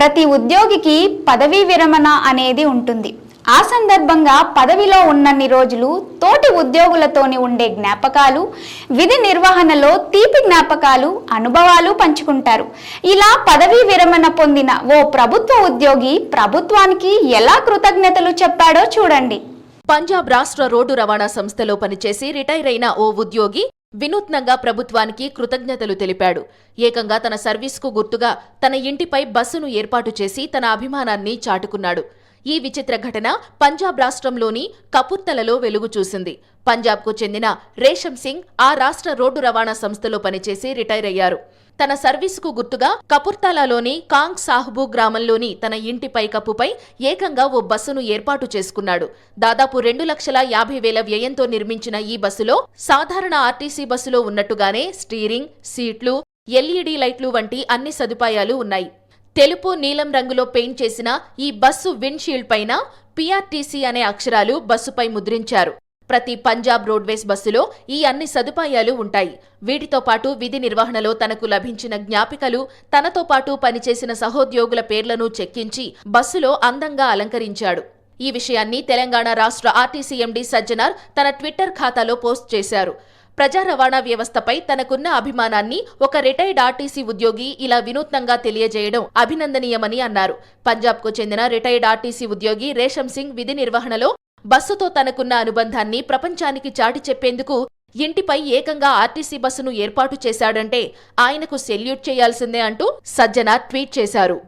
ప్రతి ఉద్యోగికి పదవీ విరమణ అనేది ఉంటుంది. ఆ సందర్భంగా పదవిలో ఉన్నన్ని రోజులు తోటి ఉద్యోగులతోని ఉండే జ్ఞాపకాలు విధి నిర్వహణలో తీపి జ్ఞాపకాలు అనుభవాలు పంచుకుంటారు. ఇలా పదవీ విరమణ పొందిన ఓ ప్రభుత్వ ఉద్యోగి ప్రభుత్వానికి ఎలా కృతజ్ఞతలు చెప్పాడో చూడండి. పంజాబ్ రాష్ట్ర రోడ్డు రవాణా సంస్థలో పనిచేసి రిటైర్ అయిన ఓ ఉద్యోగి వినూత్నంగా ప్రభుత్వానికి కృతజ్ఞతలు తెలిపాడు. ఏకంగా తన సర్వీస్కు గుర్తుగా తన ఇంటిపై బస్సును ఏర్పాటు చేసి తన అభిమానాన్ని చాటుకున్నాడు. ఈ విచిత్ర ఘటన పంజాబ్ రాష్ట్రంలోని కపుర్తలలో వెలుగు చూసింది. పంజాబ్కు చెందిన రేషం సింగ్ ఆ రాష్ట్ర రోడ్డు రవాణా సంస్థలో పనిచేసి రిటైర్ అయ్యారు. తన సర్వీసుకు గుర్తుగా కపుర్తాలాలోని కాంగ్ సాహ్బు గ్రామంలోని తన ఇంటి పైకప్పుపై ఏకంగా ఓ బస్సును ఏర్పాటు చేసుకున్నాడు. దాదాపు రెండు లక్షల యాభై వేల వ్యయంతో నిర్మించిన ఈ బస్సులో సాధారణ ఆర్టీసీ బస్సులో ఉన్నట్టుగానే స్టీరింగ్ సీట్లు ఎల్ఈడీ లైట్లు వంటి అన్ని సదుపాయాలు ఉన్నాయి. తెలుపు నీలం రంగులో పెయింట్ చేసిన ఈ బస్సు విండ్షీల్డ్ పైన పీఆర్టీసీ అనే అక్షరాలు బస్సుపై ముద్రించారు. ప్రతి పంజాబ్ రోడ్వేస్ బస్సులో ఈ అన్ని సదుపాయాలు ఉంటాయి. వీటితో పాటు విధి నిర్వహణలో తనకు లభించిన జ్ఞాపికలు తనతో పాటు పనిచేసిన సహోద్యోగుల పేర్లను చెక్కించి బస్సులో అందంగా అలంకరించాడు. ఈ విషయాన్ని తెలంగాణ రాష్ట్ర ఆర్టీసీ ఎండీ సజ్జనార్ తన ట్విట్టర్ ఖాతాలో పోస్ట్ చేశారు. ప్రజా రవాణా వ్యవస్థపై తనకున్న అభిమానాన్ని ఒక రిటైర్డ్ ఆర్టీసీ ఉద్యోగి ఇలా వినూత్నంగా తెలియజేయడం అభినందనీయమని అన్నారు. పంజాబ్కు చెందిన రిటైర్డ్ ఆర్టీసీ ఉద్యోగి రేషం సింగ్ విధి నిర్వహణలో బస్సుతో తనకున్న అనుబంధాన్ని ప్రపంచానికి చాటి చెప్పేందుకు ఇంటిపై ఏకంగా ఆర్టీసీ బస్సును ఏర్పాటు చేశాడంటే ఆయనకు సెల్యూట్ చేయాల్సిందే అంటూ సజ్జన ట్వీట్ చేశారు.